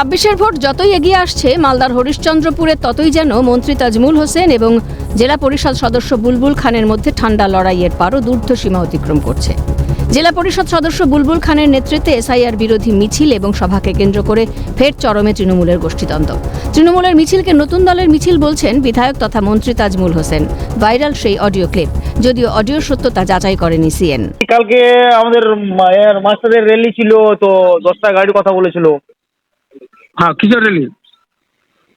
ছাব্বিশের ভোট যতই এগিয়ে আসছে, মালদার হরিশ্চন্দ্রপুরে ততই যেন মন্ত্রী তাজমুল হোসেন এবং জেলা পরিষদ সদস্য বুলবুল খানের মধ্যে ঠান্ডা লড়াইয়ের পারও দূর্ধ সীমা অতিক্রম করছে। জেলা পরিষদ সদস্য বুলবুল খানের নেতৃত্বে এসআইআর বিরোধী মিছিল এবং সভাকে কেন্দ্র করে ফের চরমে তৃণমূলের গোষ্ঠীদ্বন্দ্ব। তৃণমূলের মিছিলকে নতুন দলের মিছিল বলছেন বিধায়ক তথা মন্ত্রী তাজমুল হোসেন। ভাইরাল সেই অডিও ক্লিপ। যদিও অডিওর সত্যতা যাচাই করেনি সিএন। কালকে আমাদের মাস্টারের র্যালি ছিল, তো দশটা গাড়ির কথা বলেছিল। হ্যাঁ কিসের র্যালি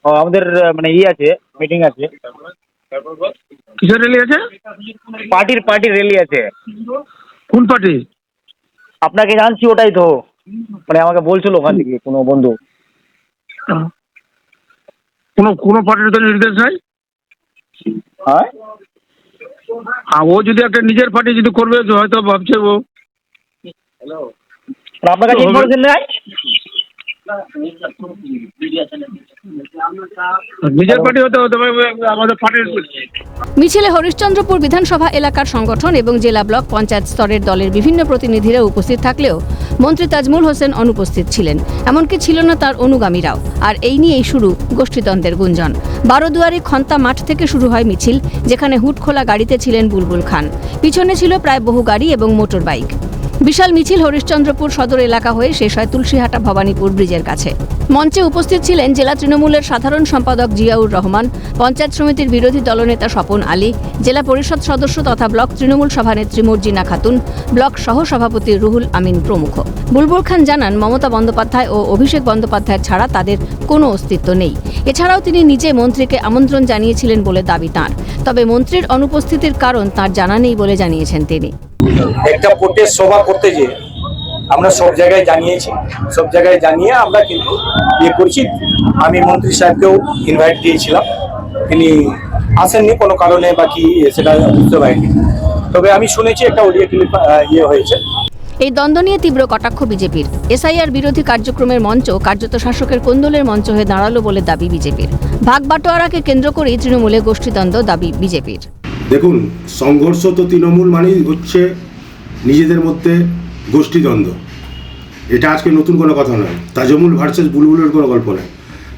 ও, আমাদের মানে ই আছে মিটিং আছে। কিসের র্যালি আছে? পার্টির পার্টির র্যালি আছে। কোন পার্টি? আপনাকে জানছি ওটাই তো। মানে আমাকে বলছিল ওখান থেকে কোনো বন্ধু। কোনো কোনো পার্টির তো নির্দেশ নাই? হ্যাঁ? হ্যাঁ ও যদি একটা নিজের পার্টি যদি করবে হয়তো ভাবছে ও। মানে আপনার কাছে ইনফরমেশন নেই নিজের পার্টি হতে হতে পারে আমাদের পার্টির মিছিলে হরিশ্চন্দ্রপুর বিধানসভা এলাকার সংগঠন এবং জেলা ব্লক পঞ্চায়েত স্তরের দলের বিভিন্ন প্রতিনিধিরা উপস্থিত থাকলেও মন্ত্রী তাজমুল হোসেন অনুপস্থিত ছিলেন। এমনকি ছিল না তার অনুগামীরাও। আর এই নিয়েই শুরু গোষ্ঠীদ্বন্দ্বের গুঞ্জন। বারোদুয়ারি খন্তা মাঠ থেকে শুরু হয় মিছিল, যেখানে হুটখোলা গাড়িতে ছিলেন বুলবুল খান। পিছনে ছিল প্রায় বহু গাড়ি এবং মোটর বাইক বিশাল মিছিল হরিশ্চন্দ্রপুর সদর এলাকা হয়ে শেষ হয় তুলসীহাটা ভবানীপুর ব্রিজের কাছে। মঞ্চে উপস্থিত ছিলেন জেলা তৃণমূলের সাধারণ সম্পাদক জিয়াউর রহমান, পঞ্চায়েত সমিতির বিরোধী দলনেতা স্বপন আলী, জেলা পরিষদ সদস্য তথা ব্লক তৃণমূল সভানেত্রী মর্জিনা খাতুন, ব্লক সহ সভাপতি রুহুল আমিন প্রমুখ। বুলবুল খান জানান, মমতা বন্দ্যোপাধ্যায় ও অভিষেক বন্দ্যোপাধ্যায় ছাড়া তাদের কোনো অস্তিত্ব নেই। এছাড়াও তিনি নিজে মন্ত্রীকে আমন্ত্রণ জানিয়েছিলেন বলে দাবি তাঁর। তবে মন্ত্রীর অনুপস্থিতির কারণ তার জানা নেই বলে জানিয়েছেন তিনি। একটা ভোটের সভা করতে যে আমরা সব জায়গায় জানিয়েছি। সব জায়গায় জানিয়ে আমরা কিন্তু ইয়ে করছি। আমি মন্ত্রী সাহেবকেও ইনভাইট দিয়েছিলাম। তিনি আসেননি কোনো কারণে বাকি সেটা বুঝতে পারিনি। তবে আমি শুনেছি একটা অডিও ক্লিপ ইয়ে হয়েছে। এই দ্বন্দ্ব নিয়ে তীব্র কটাক্ষ বিজেপির। এসআইআর বিরোধী কার্যক্রমের মঞ্চ কার্যত শাসকের কোন্দলের মঞ্চ হয়ে দাঁড়াল বলে দাবি বিজেপির। ভাগ বাটোয়ারাকে কেন্দ্র করেই তৃণমূলে গোষ্ঠীদ্বন্দ্ব দাবি বিজেপির। দেখুন, সংঘর্ষ তো তৃণমূল মানেই হচ্ছে নিজেদের মধ্যে গোষ্ঠীদ্বন্দ্ব। এটা আজকে নতুন কোনো কথা নয়। তাজমুল ভার্সেস বুলবুলের কোনো গল্প নয়।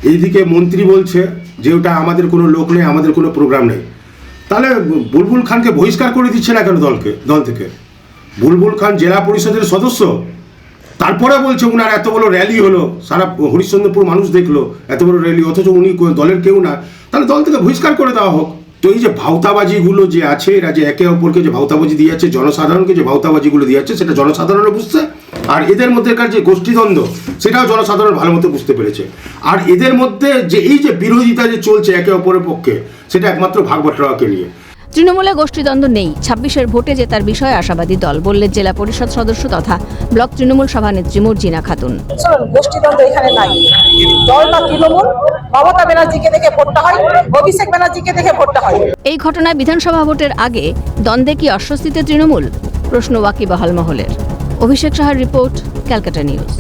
এইদিকে মন্ত্রী বলছে যে ওটা আমাদের কোনো লোক নেই, আমাদের কোনো প্রোগ্রাম নেই। তাহলে বুলবুল খানকে বহিষ্কার করে দিচ্ছে না কেন দলকে, দল থেকে? বুলবুল খান জেলা পরিষদের সদস্য। তারপরে বলছে উনার এত বড় র্যালি হলো, সারা হরিশ্চন্দ্রপুর মানুষ দেখল, এত বড় র্যালি অথচ উনি দলের কেউ না। তাহলে দল থেকে বহিষ্কার করে দেওয়া হোক। তো এই যে ভাওতাবাজিগুলো যে আছে, এরা যে একে অপরকে যে ভাওতাবাজি দিয়ে যাচ্ছে জনসাধারণকে যে ভাওতাবাজিগুলো দিয়ে যাচ্ছে সেটা জনসাধারণও বুঝছে। আর এদের মধ্যেকার যে গোষ্ঠীদ্বন্দ্ব, সেটাও জনসাধারণ ভালো মতো বুঝতে পেরেছে। আর এদের মধ্যে যে এই যে বিরোধিতা যে চলছে একে অপরের পক্ষে, সেটা একমাত্র ভাগ নিয়ে। তৃণমূলে গোষ্ঠীদ্বন্দ্ব নেই। ছাব্বিশের ভোটে জেতার বিষয়ে আশাবাদী দল বললেন জেলা পরিষদ সদস্য তথা ব্লক তৃণমূল সভানেত্রী মর্জিনা খাতুন। গোষ্ঠীদ্বন্দ্ব এখানে নাই। দলটা তৃণমূল মমতা ব্যানার্জিকে দেখে ভোটটা হয় অভিষেক ব্যানার্জিকে দেখে ভোটটা হয়। এই ঘটনায় বিধানসভা ভোটের আগে দ্বন্দ্বে কি অস্বস্তিতে তৃণমূল? প্রশ্ন ওয়াকিবহাল মহলের। অভিষেক সাহার রিপোর্ট ক্যালকাটা নিউজ।